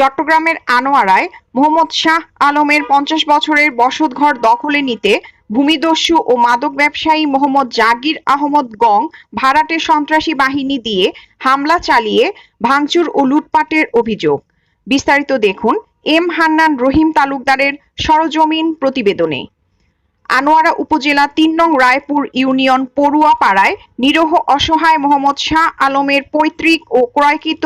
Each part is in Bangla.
চট্টগ্রামের আনোয়ারায় মোহাম্মদ শাহ আলমের পঞ্চাশ বছরের বসতঘর দখলে নিতে ভূমিদস্যু ও মাদক ব্যবসায়ী মোহাম্মদ জাগির আহমদ গং ভাড়াটে সন্ত্রাসী বাহিনী দিয়ে হামলা চালিয়ে ভাঙচুর ও লুটপাটের অভিযোগ। বিস্তারিত দেখুন এম হান্নান রহিম তালুকদারের সরজমিন প্রতিবেদনে। আনোয়ারা উপজেলা তিন নং রায়পুর ইউনিয়ন পড়ুয়া পাড়ায় নিরহ অসহায় মোহাম্মদ শাহ আলমের পৈতৃক ও ক্রয়কৃত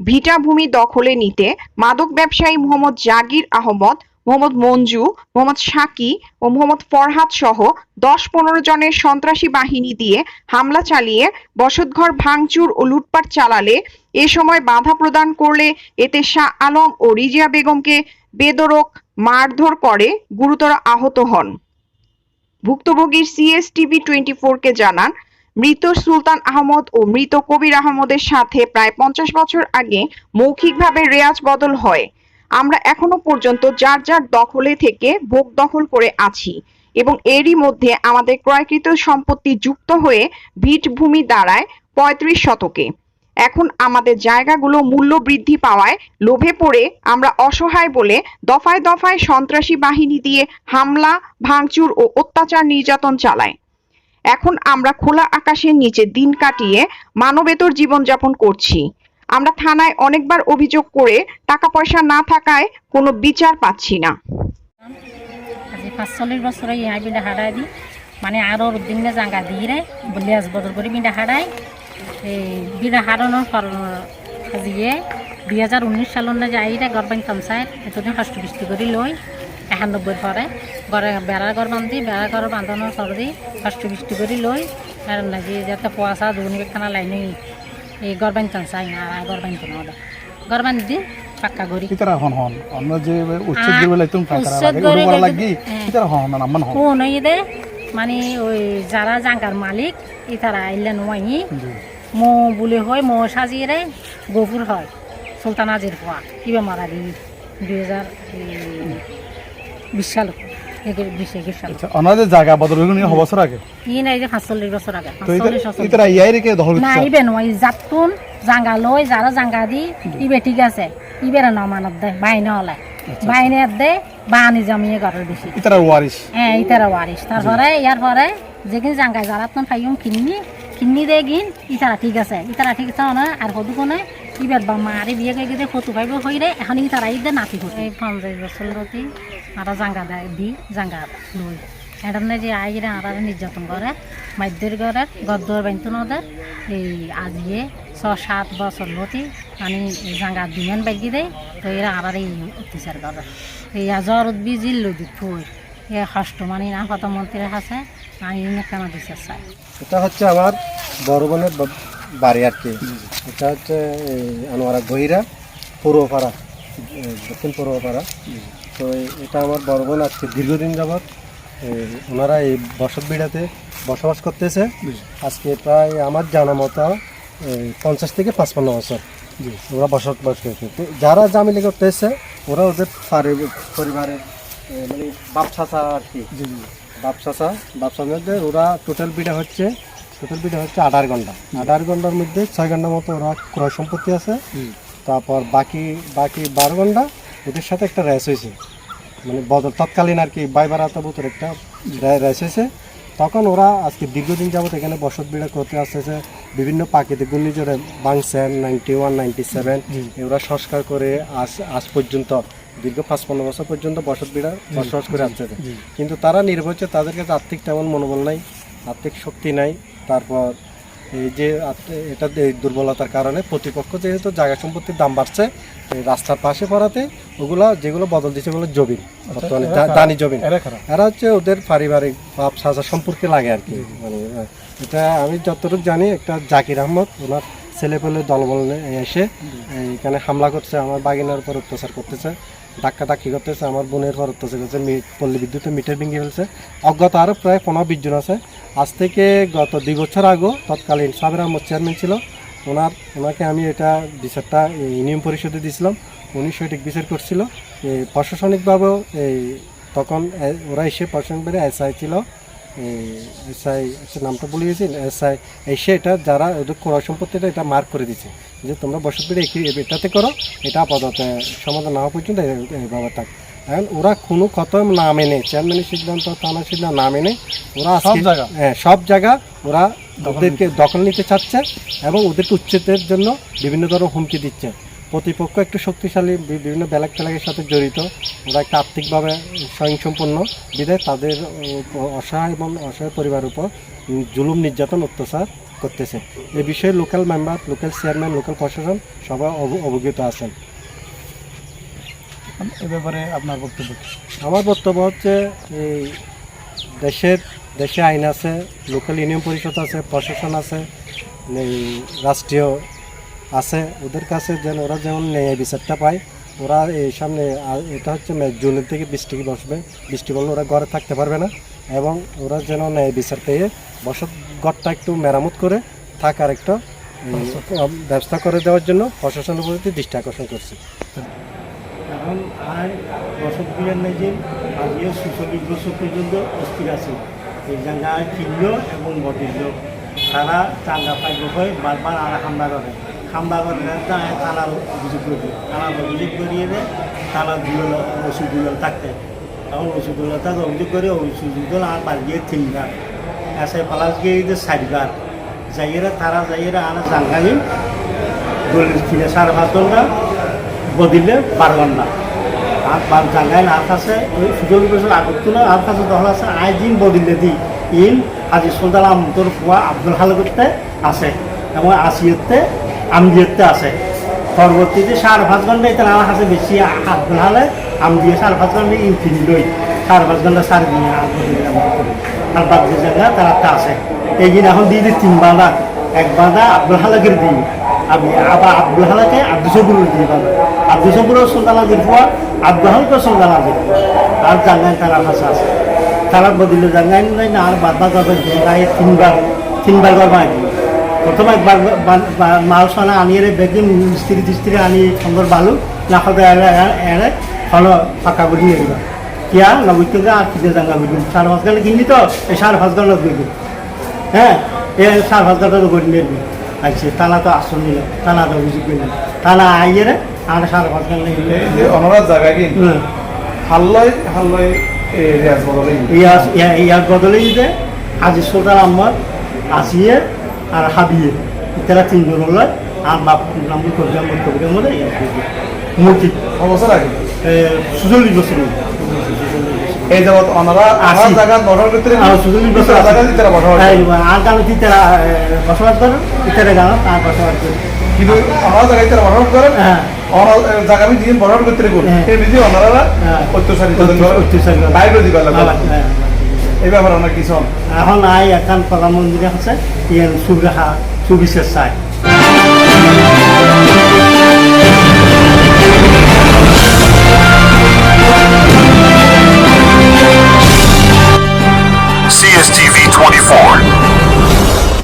ভিটাভূমি দখলে নিতে মাদক ব্যবসায়ী মোহাম্মদ জাগির আহমদ, মোহাম্মদ মঞ্জু, মোহাম্মদ সাকি ও মোহাম্মদ ফরহাদ সহ দশ পনেরো জনের সন্ত্রাসী বাহিনী দিয়ে হামলা চালিয়ে বসতঘর ভাঙচুর ও লুটপাট চালালে এ সময় বাধা প্রদান করলে এতে শাহ আলম ও রিজিয়া বেগমকে বেদরক মারধর করে গুরুতর আহত হন। ভুক্তভোগীর সিএসটিভি টোয়েন্টি কে জানান মৃত সুলতান আহমদ ও মৃত কবির আহমদের সাথে প্রায় পঞ্চাশ বছর আগে মৌখিকভাবে রেয়াজ বদল হয়। আমরা এখনও পর্যন্ত যার যার দখলে থেকে ভোগ দখল করে আছি এবং এরই মধ্যে আমাদের ক্রয়কৃত সম্পত্তি যুক্ত হয়ে ভিট ভূমি দাঁড়ায় পঁয়ত্রিশ শতকে। এখন আমাদের জায়গাগুলো মূল্য বৃদ্ধি পাওয়ায় লোভে পড়ে আমরা অসহায় বলে দফায় দফায় সন্ত্রাসী বাহিনী দিয়ে হামলা, ভাঙচুর ও অত্যাচার নির্যাতন চালায় এখন আমরা খোলা আকাশের নিচে দিন কাটিয়ে মানবেতর জীবনযাপন করছি। আমরা থানায় অনেকবার অভিযোগ করে টাকা পয়সা না থাকায় কোনো বিচার পাচ্ছি না। আজি পাঁচচল্লিশ বছরে হারাই দি মানে আরও দিনে জাঙ্গা দিয়ে রে লেজ বদল করে বিন্দা হারাই এই বিন্দা হারানোর পর আজিয়ে দুই হাজার উনিশ সালের যাই রে গরবাইন কমসাই এতদিন বৃষ্টি করে লই একানব্বই পরে ঘরে বেড়ার ঘর বান্ধি বেড়ার ঘর বাঁধানোর পর দি কষ্ট বৃষ্টি করে লই আর নাকি যাতে পয়সা দুগুনি খানা লাইনে এই গরবাইন কমসাই আর গরবাইন কোনো গরবাইন দি। পাক্কা গড়ি কিতারা হন হন? আমরা যে উচ্ছেদ আ, দিবে লাইতুম লাগে। করে লাগি হ্যাঁ। কিতারা হন না নাম্মান হন। কোন দে মানে ওই যারা জাঙ্গার মালিক ই তারা আইলেন ওয়াই। মো বলে হয় মো সাজিয়ে রে গফুর হয় সুলতান আজির পোয়া কিবা মারা দি দুই হাজার বিশ সাল আচ্ছা জায়গা বদল হইল নি বছর আগে? ই নাই যে পাঁচচল্লিশ বছর আগে তো পাঁচচল্লিশ বছর ইতারা ইয়াই রেখে দখল না ইবে নয় জাতুন জাঙ্গা লই যারা জাঙ্গা দি ইবে ঠিক আছে। ইবেরা ন মানত দে বাইনে হলে। বাইনে দে বানি জমিয়ে ঘরের বেশি। ইতারা ওয়ারিস হ্যাঁ ইতারা ওয়ারিস তারপরে ইয়ার পরে যেদিন জাঙ্গাই যারা তুমি ফাইম কিনি কিনি দে গিন ইতারা ঠিক আছে। ইতারা ঠিক আছে না আর হদু কোনে ইবার বা মারি বিয়ে গিয়ে ফটো পাইব হই রে এখন ইতারা ঈদে নাতি হতো। এই পঞ্চাশ বছর রতি আর জাঙ্গা দেয়, দি জাঙ্গা লই এটার যে আইরে আর নির্যাতন করে মাধ্যের ঘরের, গদ্দর বাইন্তন এই আজিয়ে ছ সাত বছর লতি মানে এই জাঙ্গা দিমেন বাইকি দেয়, তো এরা আর এই অত্যাচার করে। এই জ্বর বিজিল লই দি ফুই এ কষ্ট মানে না প্রধানমন্ত্রীর কাছে, আমি কেন দিতে চাই? এটা হচ্ছে আমার বড় বোনের বাড়ি আর কি। এটা হচ্ছে আনোয়ারা গহিরা, পূর্বপাড়া দক্ষিণ পূর্বপাড়া। তো এটা আমার বড় বোন আজকে দীর্ঘদিন যাবৎ ওনারা এই বসত বিড়াতে বসবাস করতেছে। আজকে প্রায় আমার জানা মতো পঞ্চাশ থেকে পাঁচপান্ন বছর ওরা বসবাস করছে। তো যারা জামিলি করতেছে ওরা ওদের পারি- পরিবারের মানে বাপ চাচা আর কি। বাপসাসা বাপসার মধ্যে ওরা টোটাল বিটা হচ্ছে টোটাল বিটা হচ্ছে আঠার ঘণ্টা। আঠার ঘণ্টার মধ্যে ছয় ঘণ্টার মতো ওরা ক্রয় সম্পত্তি আছে। তারপর বাকি বাকি বারো ঘণ্টা ওদের সাথে একটা রেস হয়েছে। মানে বদল তৎকালীন আর কি বাইবার বারাতা বুথের একটা রেস হয়েছে। তখন ওরা আজকে দীর্ঘদিন যাবত এখানে বসত বিড়া করতে আসতেছে। বিভিন্ন প্রাকৃতিক ঘূর্ণিঝড়ে বাংসেন নাইনটি ওয়ান নাইনটি সেভেন এগুলো সংস্কার করে আজ আজ পর্যন্ত দীর্ঘ পাঁচ পনেরো বছর পর্যন্ত বসত বিড়া বসবাস করে আসছে। কিন্তু তারা নির্ভরছে তাদের কাছে আর্থিক তেমন মনোবল নাই আর্থিক শক্তি নাই। তারপর এই যে এটা এই দুর্বলতার কারণে প্রতিপক্ষ যেহেতু জায়গা সম্পত্তির দাম বাড়ছে রাস্তার পাশে পড়াতে ওগুলা যেগুলো বদল দিচ্ছে ওগুলো বর্তমানে এরা দা- কারা? দানি জবিন এরা হচ্ছে ওদের পারিবারিক বাপ সাজা সম্পর্কে লাগে আর কি। মানে এটা আমি যতটুকু জানি একটা জাকির আহমদ ওনার ছেলে পেলে দলবল এসে এখানে হামলা করছে আমার বাগিনার উপর অত্যাচার করতেছে ধাক্কা ধাক্কি করতেছে আমার বোনের উপর অত্যাচার করছে পল্লী বিদ্যুতে মিটার ভেঙে ফেলছে। অজ্ঞাত আরও প্রায় পনেরো বিশ জন আছে। আজ থেকে গত দুই বছর আগেও তৎকালীন সাবের আহমদ চেয়ারম্যান ছিল। ওনার ওনাকে আমি এটা বিচারটা ইউনিয়ন পরিষদে দিয়েছিলাম। উনি সঠিক বিচার করছিল। প্রশাসনিকভাবেও এই তখন ওরা এসে প্রশাসনিকভাবে এসআই ছিল। এসআই নামটা ভুলে গেছি। এসআই এসে এটা যারা ওদের ক্রয় সম্পত্তিটা এটা মার্ক করে দিচ্ছে যে তোমরা বসত বেড়ে এটাতে করো, এটা আপাতত সমাধান না হওয়া পর্যন্ত এইভাবে থাক। এখন ওরা কোনো কথা না মেনে চেয়ারম্যানের সিদ্ধান্ত থানার সিদ্ধান্ত না মেনে ওরা সব জায়গা? হ্যাঁ সব জায়গা ওরা ওদেরকে দখল নিতে চাচ্ছে এবং ওদেরকে উচ্ছেদের জন্য বিভিন্ন ধরনের হুমকি দিচ্ছে। প্রতিপক্ষ একটু শক্তিশালী বিভিন্ন ব্যালাক ট্যালাকের সাথে জড়িত। ওরা একটা আর্থিকভাবে স্বয়ংসম্পন্ন। বিধায় তাদের অসহায় এবং অসহায় পরিবারের উপর জুলুম নির্যাতন অত্যাচার করতেছে। এ বিষয়ে local member local chairman local প্রশাসন সবাই অবগত আছেন। এ ব্যাপারে আপনার বক্তব্য আমার বক্তব্য হচ্ছে এই দেশের, দেশে আইন আছে লোকাল ইউনিয়ন পরিষদ আছে, প্রশাসন আছে রাষ্ট্রীয় আছে, ওদের কাছে যেন ওরা যেমন ন্যায় বিচারটা পায়, ওরা এই সামনে এটা হচ্ছে জুনের থেকে বৃষ্টি বসবে, বৃষ্টি বললে ওরা ঘরে থাকতে পারবে না, এবং ওরা যেন ন্যায় বিচার পেয়ে বসত ঘরটা একটু মেরামত করে থাকার একটা ব্যবস্থা করে দেওয়ার জন্য প্রশাসনের প্রতি দৃষ্টি আকর্ষণ করছে। এখন আর বছর দুয়ের মেঝে আজকে সুচল্লিশ বছর পর্যন্ত অস্থির আছে। এই জায়গায় কিনল এবং বদিল তারা চাঙ্গা পাইব হয়, বারবার আর হামলা করে। হামলা করে থানার অভিযোগ করি থানার অভিযোগ করিয়ে দেয় থানার দুল ওষুধ দুল থাকতে। তখন ওষুধ দুল তাকে অভিযোগ করে ওষুধ দুল আর বাড়ি গিয়ে তিনবার এসে পালাস গিয়ে যে চারবার যাইয়েরা, তারা যাইয়েরা, আর জাঙ্গাই দলিল কিনে পাঁচ ঘণ্টা বদিলে বারো ঘণ্টা আর বার জায়গায় না আছে, ওই সুযোগ বছর আগত না, আর কাছে দল আছে, আই দিন বদিলে দি। ইন আজি সোদাল আমতর কুয়া আব্দুল হালকতে আছে, এবং আসিয়তে আমদিয়তে আছে। পরবর্তীতে সাড়ে পাঁচ ঘণ্টা এটা আমার কাছে বেশি আব্দুল হালে আম দিয়ে সাড়ে পাঁচ ইন কিনি লই সাড়ে পাঁচ ঘণ্টা সাড়ে দিয়ে আর বাদ যে জায়গা তারা একটা আছে। এই দিন এখন দিয়ে দিই তিন বাঁধা। এক বাঁধা আব্দুল হালাকের দিই আমি আবার আব্দুল হালাকে আব্দুল সবুরের দিয়ে পাবো সন্তানা দিয়ে পাওয়া আব্দুল হালকে সন্তানা দিয়ে আর জাঙ্গাই তারা ভাষা আছে। তারা বদিলে জাঙ্গাই নাই না আর বাদ বাদ বাদ গাই তিনবার তিনবার বার মাই প্রথম একবার মাল সানা আনিয়ে বেগে মিস্ত্রি টিস্ত্রি আনি সুন্দর বালু না এড়ে এড়ে ফল ফাঁকা করে নিয়ে দিবা। কিয়া? থেকে আর কিনে জাঙ্গা বুঝি সাড়ে পাঁচ ঘণ্টা কিনি তো, এই সাড়ে পাঁচ ঘণ্টা বুঝি হ্যাঁ এ পাঁচ ঘণ্টা তো করে নিয়ে। আচ্ছা তালা তো আসল নিল। তালা তো অভিযোগ করলেন তালা আইয়ে রে আর সাড়ে পাঁচ এই যে অনারার জায়গা কি? হাল্লয় হাল্লয় এই রেয়াজ বদলে ইয়ার বদলে দিতে আজি সোদার আম্মার আসিয়ে আর হাবিয়ে। তারা তিনজন হলো আর বাপ নাম করবে মধ্যে মধ্যে মূর্তি। অবসর আগে সুচল্লিশ বছর এই যাবত আসি। আমার জায়গা বসার ভিতরে আর সুচল্লিশ বছর আর গানো তিতারা বসবাস করেন ইতারা গানো আর বসবাস করেন। কিন্তু আমার জায়গায় তারা বসার করেন? হ্যাঁ। জাগামি দিয়ে বরাবর করতে রেখুন হ্যাঁ। এই নিজে অনারা হ্যাঁ। অত্যাচারিত বাইরে দিবা লাগবে হ্যাঁ, এই ব্যাপারে অনেক কিছু এখন আই একান কলা মন্দিরে আছে ইয়ান সুবিহা সুবিশেষ চাই। CSTV 24